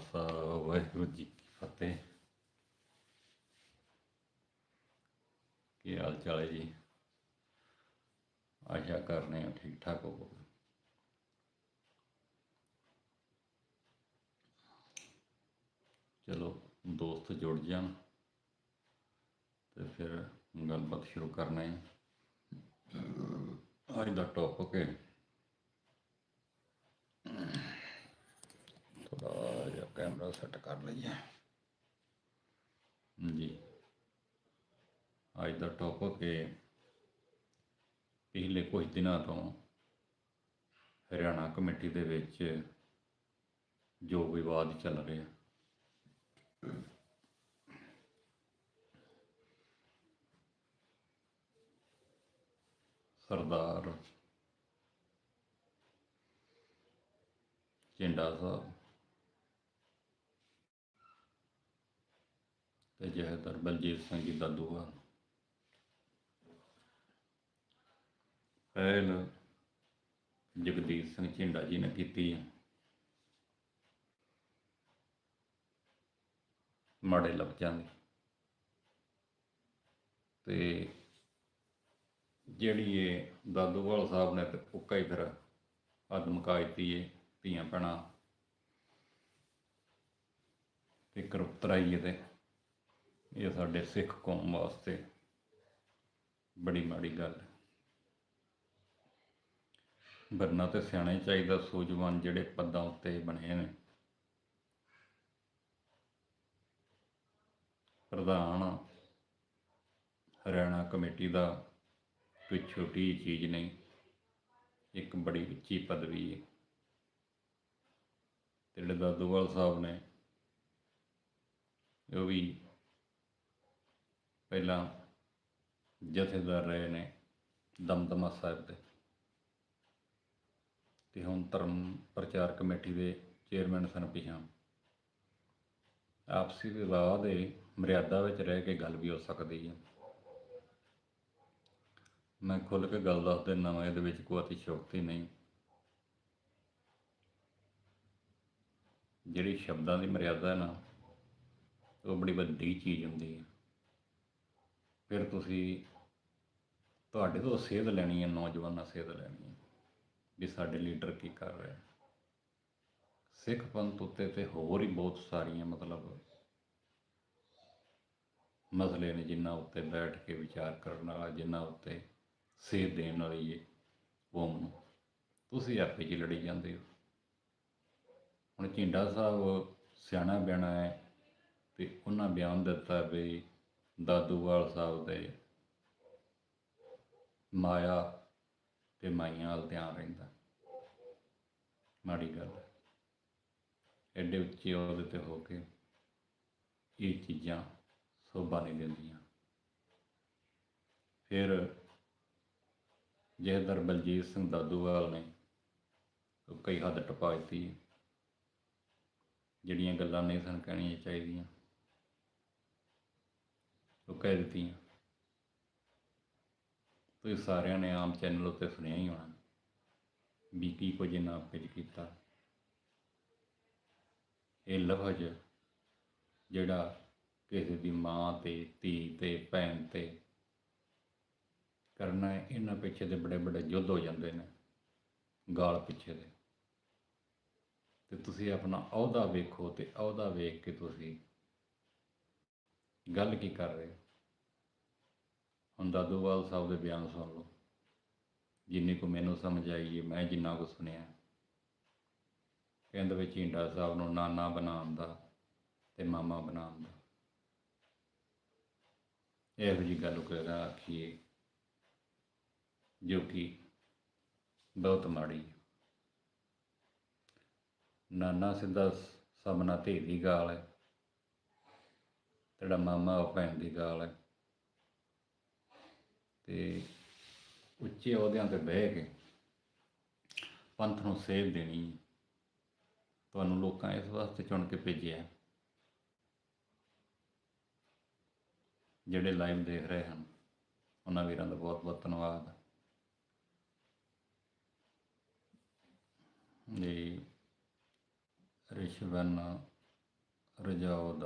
ਖਾਲਸਾ ਵਾਹਿਗੁਰੂ ਜੀ ਕੀ ਫਤਿਹ ਕੀ ਹਾਲ ਚਾਲ ਹੈ ਜੀ ਆਸ਼ਾ ਕਰਨੇ ਹਾਂ ਠੀਕ ਠਾਕ ਹੋ ਚਲੋ ਦੋਸਤ ਜੁੜ ਜਾਣ ਤੇ ਫਿਰ ਗੱਲਬਾਤ ਸ਼ੁਰੂ ਕਰਨਾ ਹੈ ਅੱਜ ਦਾ ਟੌਪਿਕ ਹੈ ਕੈਮਰਾ ਸੈੱਟ ਕਰ ਲਈਏ। ਜੀ ਅੱਜ ਦਾ ਟੌਪਿਕ ਹੈ ਪਿਛਲੇ ਕੁਝ ਦਿਨਾਂ ਤੋਂ ਹਰਿਆਣਾ ਕਮੇਟੀ ਦੇ ਵਿੱਚ ਜੋ ਵਿਵਾਦ ਚੱਲ ਰਿਹਾ। ਸਰਦਾਰ ਝਿੰਡਾ ਸਾਹਿਬ ਤੇ ਜਹਦਰ ਬਲਜੀਤ ਸਿੰਘ ਜੀ ਦਾਦੂਆ ਪਹਿਲ ਜਗਦੀਪ ਸਿੰਘ ਝਿੰਡਾ ਜੀ ਨੇ ਕੀਤੀ ਹੈ ਮਾੜੇ ਲਫ਼ਜ਼ਾਂ ਦੀ। ਤੇ ਜਿਹੜੀ ਇਹ ਦਾਦੂਵਾਲ ਸਾਹਿਬ ਨੇ ਤੇ ਉੱਕਾ ਹੀ ਫਿਰ ਆਦਮਕਾ ਦਿੱਤੀ ਏ ਧੀਆਂ ਭੈਣਾਂ। ਤੇ ਕਰਪਤਰਾਈ ਤੇ ਇਹ ਸਾਡੇ ਸਿੱਖ ਕੌਮ ਵਾਸਤੇ ਬੜੀ ਮਾੜੀ ਗੱਲ ਹੈ। ਬੰਨਾ ਤੇ ਸਿਆਣੇ ਚਾਹੀਦਾ ਸੂਝਵਾਨ ਜਿਹੜੇ ਪੱਦਾਂ ਉੱਤੇ ਬਣੇ ਨੇ। ਪ੍ਰਧਾਨ ਹਰਿਆਣਾ ਕਮੇਟੀ ਦਾ ਕੋਈ ਛੋਟੀ ਜਿਹੀ ਚੀਜ਼ ਨਹੀਂ, ਇੱਕ ਬੜੀ ਉੱਚੀ ਪਦਵੀ ਹੈ। ਤੇ ਜਿਹੜੇ ਦਾਦੂਵਾਲ ਸਾਹਿਬ ਨੇ ਉਹ ਵੀ ਪਹਿਲਾਂ ਜਥੇਦਾਰ ਰਹੇ ਨੇ ਦਮਦਮਾ ਸਾਹਿਬ ਦੇ। ਤੇ ਹੁਣ ਧਰਮ ਪ੍ਰਚਾਰ ਕਮੇਟੀ ਦੇ ਚੇਅਰਮੈਨ ਸਨ ਪਿਛਾਂ ਆਪਸੀ ਵਿਵਾਦ ਦੇ ਮਰਿਆਦਾ ਵਿੱਚ ਰਹਿ ਕੇ ਗੱਲ ਵੀ ਹੋ ਸਕਦੀ ਹੈ। ਮੈਂ ਖੁੱਲ ਕੇ ਗੱਲ ਦੱਸ ਦਿੰਦਾ ਵਾਂ, ਇਹਦੇ ਵਿੱਚ ਕੋਈ ਅਤਿਸ਼ੋਕਤੀ ਨਹੀਂ। ਜਿਹੜੀ ਸ਼ਬਦਾਂ ਦੀ ਮਰਿਆਦਾ ਨਾ, ਉਹ ਬੜੀ ਵੱਡੀ ਚੀਜ਼ ਹੁੰਦੀ ਹੈ। ਫਿਰ ਤੁਸੀਂ ਤੁਹਾਡੇ ਤੋਂ ਸੇਧ ਲੈਣੀ ਹੈ, ਨੌਜਵਾਨਾਂ ਸੇਧ ਲੈਣੀ ਹੈ ਵੀ ਸਾਡੇ ਲੀਡਰ ਕੀ ਕਰ ਰਹੇ ਸਿੱਖ ਪੰਥ ਉੱਤੇ ਤੇ ਹੋਰ ਹੀ ਬਹੁਤ ਸਾਰੀਆਂ ਮਤਲਬ ਮਸਲੇ ਨੇ ਜਿਨ੍ਹਾਂ ਉੱਤੇ ਬੈਠ ਕੇ ਵਿਚਾਰ ਕਰਨ ਵਾਲਾ, ਜਿਨ੍ਹਾਂ ਉੱਤੇ ਸੇਧ ਦੇਣ ਵਾਲੀ ਹੈ ਕੌਮ ਨੂੰ। ਤੁਸੀਂ ਆਪੇ ਜੀ ਲੜੀ ਜਾਂਦੇ ਹੋ। ਹੁਣ ਝਿੰਡਾ ਸਾਹਿਬ ਸਿਆਣਾ ਬਿਆਣਾ ਹੈ ਤੇ ਉਹਨਾਂ ਬਿਆਨ ਦਿੱਤਾ ਵੀ ਦਾਦੂਵਾਲ ਸਾਹਿਬ ਦੇ ਮਾਇਆ ਤੇ ਮਾਈਆਂ ਵੱਲ ਧਿਆਨ ਰਹਿੰਦਾ। ਮਾੜੀ ਗੱਲ ਐਡੇ ਉੱਚੇ ਉਹਦੇ ਤੇ ਹੋ ਕੇ ਇਹ ਚੀਜ਼ਾਂ ਸੋਭਾ ਨਹੀਂ ਦਿੰਦੀਆਂ। ਫਿਰ ਜਹਦਰ ਬਲਜੀਤ ਸਿੰਘ ਦਾਦੂਵਾਲ ਨੇ ਕਈ ਹੱਦ ਟਪਾ ਦਿੱਤੀ ਜਿਹੜੀਆਂ ਗੱਲਾਂ ਨਹੀਂ ਸਨ ਕਹਿਣੀਆਂ ਚਾਹੀਦੀਆਂ। ਉਹ ਕਹਿ ਦਿੱਤੀਆਂ। ਤੁਸੀਂ ਸਾਰਿਆਂ ਨੇ ਆਮ ਚੈਨਲ ਉੱਤੇ ਸੁਣਿਆ ਹੀ ਹੋਣਾ ਵੀ ਕੀ ਕੁਝ ਨਾ ਕੁਝ ਕੀਤਾ। ਇਹ ਲਫ਼ਜ਼ ਜਿਹੜਾ ਕਿਸੇ ਦੀ ਮਾਂ ਤੇ, ਧੀ ਤੇ, ਭੈਣ ਤੇ ਕਰਨਾ ਇਹਨਾਂ ਪਿੱਛੇ ਦੇ ਬੜੇ ਬੜੇ ਯੁੱਧ ਹੋ ਜਾਂਦੇ ਨੇ, ਗਾਲ ਪਿੱਛੇ ਦੇ। ਤੇ ਤੁਸੀਂ ਆਪਣਾ ਅਹੁਦਾ ਵੇਖੋ ਤੇ ਅਹੁਦਾ ਵੇਖ ਕੇ ਤੁਸੀਂ ਗੱਲ ਕੀ ਕਰ ਰਹੇ? ਹੁਣ ਦਾਦੋਵਾਲ ਸਾਹਿਬ ਦੇ ਬਿਆਨ ਸੁਣ ਲਓ। ਜਿੰਨੀ ਕੁ ਮੈਨੂੰ ਸਮਝ ਆਈ ਹੈ, ਮੈਂ ਜਿੰਨਾ ਕੁ ਸੁਣਿਆ। ਕਹਿੰਦੇ ਵਿੱਚ ਝਿੰਡਾ ਸਾਹਿਬ ਨੂੰ ਨਾਨਾ ਬਣਾਉਣ ਦਾ ਤੇ ਮਾਮਾ ਬਣਾਉਣ ਦਾ। ਇਹੋ ਜੀ ਗੱਲ ਕਰਾ ਆਖੀਏ ਜੋ ਕਿ ਬਹੁਤ ਮਾੜੀ ਹੈ। ਨਾਨਾ ਸਿੱਧਾ ਸਭਨਾ ਧੀ ਦੀ ਗਾਲ ਹੈ। ਤੇਰਾ ਮਾਮਾ ਉਹ ਭੈਣ ਦੀ ਗਾਲ ਹੈ। ਤੇ ਉੱਚੇ ਅਹੁਦਿਆਂ ਤੇ ਬਹਿ ਕੇ ਪੰਥ ਨੂੰ ਸੇਧ ਦੇਣੀ ਤੁਹਾਨੂੰ ਲੋਕਾਂ ਇਸ ਵਾਸਤੇ ਚੁਣ ਕੇ ਭੇਜਿਆ ਜਿਹੜੇ ਲਾਈਵ ਦੇਖ ਰਹੇ ਹਨ, ਉਹਨਾਂ ਵੀਰਾਂ ਦਾ ਬਹੁਤ ਬਹੁਤ ਧੰਨਵਾਦ। ਜੀ, ਰਿਸ਼ਵਨ ਰਜੌਦ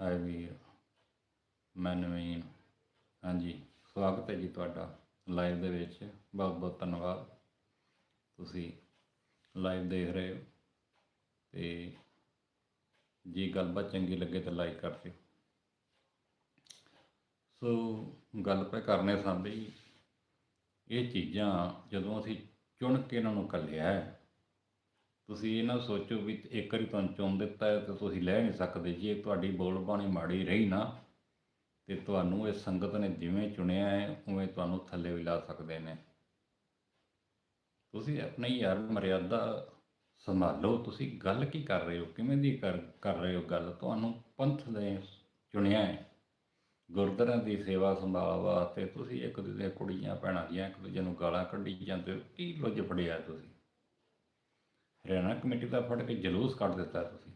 ਹਾਈ ਵੀਰ ਮੈਂ ਨਵੀਨ ਹਾਂਜੀ, ਸਵਾਗਤ ਹੈ ਜੀ ਤੁਹਾਡਾ ਲਾਈਵ ਦੇ ਵਿੱਚ। ਬਹੁਤ ਬਹੁਤ ਧੰਨਵਾਦ। ਤੁਸੀਂ ਲਾਈਵ ਦੇਖ ਰਹੇ ਹੋ। ਤੇ ਜੇ ਗੱਲਬਾਤ ਚੰਗੀ ਲੱਗੇ ਤਾਂ ਲਾਈਕ ਕਰ ਦਿਓ। ਸੋ ਗੱਲ ਪੈ ਕਰਨੇ ਸਾਂ ਵੀ ਇਹ ਚੀਜ਼ਾਂ ਜਦੋਂ ਅਸੀਂ ਚੁਣ ਕੇ ਇਹਨਾਂ ਨੂੰ ਕੱਲਿਆ ਹੈ ਤੁਸੀਂ ਇਹ ਨਾ ਸੋਚੋ ਵੀ ਇੱਕ ਵਾਰੀ ਤੁਹਾਨੂੰ ਚੁਣ ਦਿੱਤਾ ਹੈ ਤੇ ਤੁਸੀਂ ਲੈ ਨਹੀਂ ਸਕਦੇ ਜੀ, ਇਹ ਤੁਹਾਡੀ ਬੋਲ ਬਾਣੀ ਮਾੜੀ ਰਹੀ ਨਾ, ਤੇ ਤੁਹਾਨੂੰ ਇਹ ਸੰਗਤ ਨੇ ਜਿਵੇਂ ਚੁਣਿਆ ਹੈ, ਉਵੇਂ ਤੁਹਾਨੂੰ ਥੱਲੇ ਵੀ ਲਾ ਸਕਦੇ ਨੇ। ਤੁਸੀਂ ਆਪਣੀ ਯਾਰ ਮਰਿਆਦਾ ਸੰਭਾਲੋ, ਤੁਸੀਂ ਗੱਲ ਕੀ ਕਰ ਰਹੇ ਹੋ, ਕਿਵੇਂ ਦੀ ਕਰ ਕਰ ਰਹੇ ਹੋ ਗੱਲ? ਤੁਹਾਨੂੰ ਪੰਥ ਨੇ ਚੁਣਿਆ ਹੈ। ਗੁਰਦੁਆਰਿਆਂ ਦੀ ਸੇਵਾ ਸੰਭਾਲ ਵਾਸਤੇ ਤੁਸੀਂ ਇੱਕ ਦੂਜੇ ਕੁੜੀਆਂ, ਭੈਣਾਂ ਦੀਆਂ, ਇੱਕ ਦੂਜੇ ਨੂੰ ਗਾਲਾਂ ਕੱਢੀ ਜਾਂਦੇ ਹੋ, ਕੀ ਲੁੱਝ ਫੜਿਆ ਤੁਸੀਂ? ਹਰਿਆਣਾ ਕਮੇਟੀ ਦਾ ਫੜ ਕੇ ਜਲੂਸ ਕੱਢ ਦਿੱਤਾ ਤੁਸੀਂ।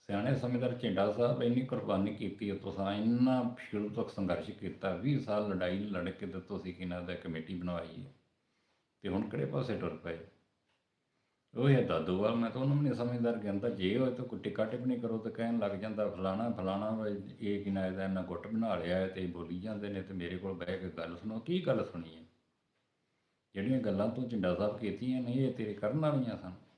ਸਿਆਣੇ ਸਮਝਦਾਰ ਝਿੰਡਾ ਸਾਹਿਬ ਇੰਨੀ ਕੁਰਬਾਨੀ ਕੀਤੀ ਹੈ ਤੁਸੀਂ ਇੰਨਾ ਸ਼ੁਰੂ ਤੋਂ ਸੰਘਰਸ਼ ਕੀਤਾ 20 ਸਾਲ ਲੜਾਈ ਲੜ ਕੇ ਤੇ ਤੁਸੀਂ ਕਿਨਾਂ ਦਾ ਕਮੇਟੀ ਬਣਵਾਈ ਹੈ। ਤੇ ਹੁਣ ਕਿਹੜੇ ਪਾਸੇ ਟੁਰ ਪਏ? ਉਹ ਹੈ ਦਾਦੂਵਾਲ ਮੈਂ ਤਾਂ ਉਹਨੂੰ ਵੀ ਨਹੀਂ ਸਮਝਦਾਰ ਕਹਿੰਦਾ ਜੇ ਹੋਏ ਤਾਂ ਕੋਈ ਟਿਕਾ ਟਿੱਪਣੀ ਕਰੋ ਤਾਂ ਕਹਿਣ ਲੱਗ ਜਾਂਦਾ ਫਲਾਣਾ ਫਲਾਣਾ ਵਾ, ਇਹ ਕਿਨਾਂ ਇਹਦਾ ਇਹਨਾਂ ਗੁੱਟ ਬਣਾ ਲਿਆ ਹੈ ਤੇ ਬੋਲੀ ਜਾਂਦੇ ਨੇ ਤੇ ਮੇਰੇ ਕੋਲ ਬਹਿ ਕੇ ਗੱਲ ਸੁਣੋ ਕੀ ਗੱਲ ਸੁਣੀ ਹੈ? ਜਿਹੜੀਆਂ ਗੱਲਾਂ ਤੂੰ ਝਿੰਡਾ ਸਾਹਿਬ ਕੀਤੀਆਂ ਨੇ ਇਹ ਤੇਰੇ ਕਰਨ ਵਾਲੀਆਂ ਸਨ।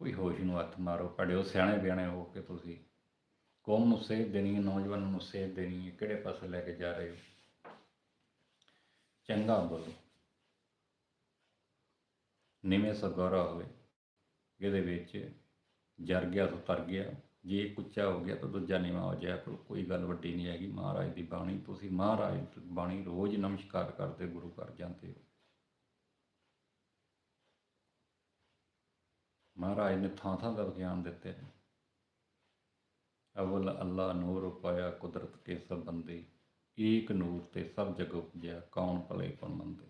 ਕੋਈ ਹੋਸ਼ ਨੂੰ ਹੱਥ ਮਾਰੋ ਪੜਿਓ ਸਿਆਣੇ ਬਿਆਣੇ ਹੋ ਕੇ ਤੁਸੀਂ ਕੌਮ ਨੂੰ ਸੇਧ ਦੇਣੀ ਹੈ, ਨੌਜਵਾਨਾਂ ਨੂੰ ਸੇਧ ਦੇਣੀ ਹੈ, ਕਿਹੜੇ ਪਾਸੇ ਲੈ ਕੇ ਜਾ ਰਹੇ ਹੋ? ਚੰਗਾ ਬੋਲੋ। ਨਿਵੇਂ ਸਗੋਰਾ ਹੋਵੇ ਇਹਦੇ ਵਿੱਚ ਜਰ ਗਿਆ ਤਾਂ ਤਰ ਗਿਆ, ਜੇ ਇੱਕ ਉੱਚਾ ਹੋ ਗਿਆ ਤਾਂ ਦੂਜਾ ਨੀਵਾਂ ਹੋ ਜਾਇਆ ਕਰੋ, ਕੋਈ ਗੱਲ ਵੱਡੀ ਨਹੀਂ ਹੈਗੀ, ਮਹਾਰਾਜ ਦੀ ਬਾਣੀ, ਤੁਸੀਂ ਮਹਾਰਾਜ ਦੀ ਬਾਣੀ ਰੋਜ਼ ਨਮਸਕਾਰ ਕਰਦੇ, ਗੁਰੂ ਘਰ ਜਾਂਦੇ ਹੋ। ਮਹਾਰਾਜ ਨੇ ਥਾਂ ਥਾਂ ਦਾ ਵਿਗਿਆਨ ਦਿੱਤੇ। ਨੇ ਅਵਲ ਅੱਲਾ ਨੂਰ ਉਪਾਇਆ ਕੁਦਰਤ ਕੇ ਸਭ ਬੰਦੇ, ਏਕ ਨੂਰ ਤੇ ਸਭ ਜਗ ਉਪਜਿਆ, ਕੌਣ ਭਲੇ, ਕੌਣ ਮੰਦੇ।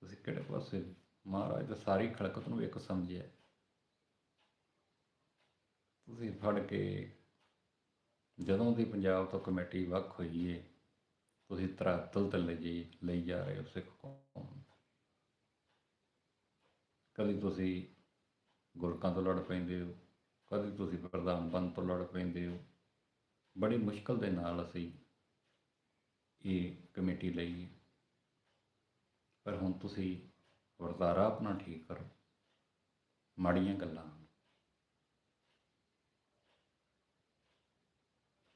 ਤੁਸੀਂ ਕਿਹੜੇ ਪਾਸੇ ਮਹਾਰਾਜ ਦਾ ਸਾਰੀ ਖਲਕਤ ਨੂੰ ਇੱਕ ਸਮਝਿਆ। ਤੁਸੀਂ ਫੜ ਕੇ ਜਦੋਂ ਦੀ ਪੰਜਾਬ ਤੋਂ ਕਮੇਟੀ ਵੱਖ ਹੋਈ ਏ, ਤੁਸੀਂ ਧਰਾਤਲ ਤੇ ਲਈ ਲਈ ਜਾ ਰਹੇ ਹੋ ਸਿੱਖ ਕੌਮ। ਨੂੰ। ਕਦੀ ਤੁਸੀਂ ਗੁਰਕਾਂ ਤੋਂ ਲੜ ਪੈਂਦੇ ਹੋ, ਕਦੀ ਤੁਸੀਂ ਪ੍ਰਧਾਨ ਪੰਥ ਤੋਂ ਲੜ ਪੈਂਦੇ ਹੋ। ਬੜੀ ਮੁਸ਼ਕਲ ਦੇ ਨਾਲ ਅਸੀਂ ਇਹ ਕਮੇਟੀ ਲਈ ਪਰ ਹੁਣ ਤੁਸੀਂ ਵਰਤਾਰਾ ਆਪਣਾ ਠੀਕ ਕਰੋ, ਮਾੜੀਆਂ ਗੱਲਾਂ।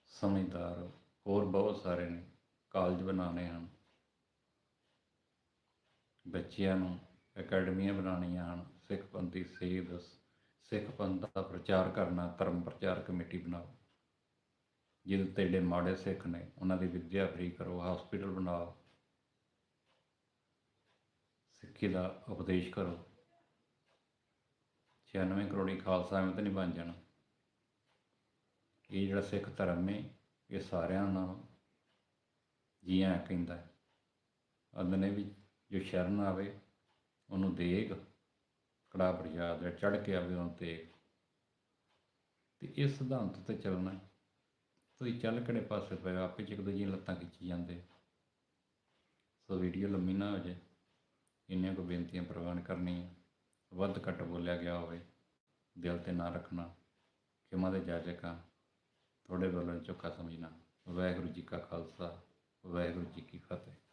ਸਮਝਦਾਰ, ਹੋਰ ਬਹੁਤ ਸਾਰੇ ਨੇ, ਕਾਲਜ ਬਣਾਉਣੇ ਹਨ। ਬੱਚਿਆਂ ਨੂੰ ਅਕੈਡਮੀਆਂ ਬਣਾਉਣੀਆਂ ਹਨ, ਸਿੱਖ ਪੰਥ ਦੀ ਸੇਧ, ਸਿੱਖ ਪੰਥ ਦਾ ਪ੍ਰਚਾਰ ਕਰਨਾ, ਧਰਮ ਪ੍ਰਚਾਰ ਕਮੇਟੀ ਬਣਾਓ। ਜਿਹਦੇ ਤੇ ਜਿਹੜੇ ਮਾੜੇ ਸਿੱਖ ਨੇ, ਉਹਨਾਂ ਦੀ ਵਿੱਦਿਆ ਫ੍ਰੀ ਕਰੋ ਹਸਪੀਟਲ ਬਣਾਓ। ਸਿੱਖੀ ਦਾ ਉਪਦੇਸ਼ ਕਰੋ। 96 ਕਰੋੜੀ ਖਾਲਸਾ ਐਵੇਂ ਤਾਂ ਨਹੀਂ ਬਣ ਜਾਣਾ। ਇਹ ਜਿਹੜਾ ਸਿੱਖ ਧਰਮ ਹੈ ਇਹ ਸਾਰਿਆਂ ਨਾਲ ਜੀਆਂ ਕਹਿੰਦਾ ਅੰਦਰ ਨੇ ਵੀ ਜੋ ਸ਼ਰਨ ਆਵੇ ਉਹਨੂੰ ਦੇਗ, ਕੜਾ ਪ੍ਰਸ਼ਾਦ ਚੜ ਕੇ ਆਵੇ ਉਹਨੂੰ ਤੇ ਤੇ ਇਸ ਸਿਧਾਂਤ ਤੇ ਚੱਲਣਾ ਤੁਸੀਂ ਚੱਲ ਕਿਹੜੇ ਪਾਸੇ ਪਏ ਹੋ? ਆਪੇ ਚ ਇੱਕ ਦੂਜੀ ਲੱਤਾਂ ਖਿੱਚੀ ਜਾਂਦੇ ਸੋ ਵੀਡੀਓ ਲੰਮੀ ਨਾ ਹੋ ਜਾਏ। ਇੰਨੀਆਂ ਕੋ ਬੇਨਤੀਆਂ ਪ੍ਰਵਾਨ ਕਰਨੀਆਂ। ਵੱਧ ਘੱਟ ਬੋਲਿਆ ਗਿਆ ਹੋਵੇ। ਦਿਲ ਤੇ ਨਾ ਰੱਖਣਾ। ਕਿਮਾ ਦੇ ਜਾਜਕਾਂ ਤੁਹਾਡੇ ਵੱਲੋਂ ਚੁੱਕਾ ਸਮਝਣਾ। ਵਾਹਿਗੁਰੂ ਜੀ ਕਾ ਖਾਲਸਾ। ਵਾਹਿਗੁਰੂ ਜੀ ਕੀ ਫਤਿਹ।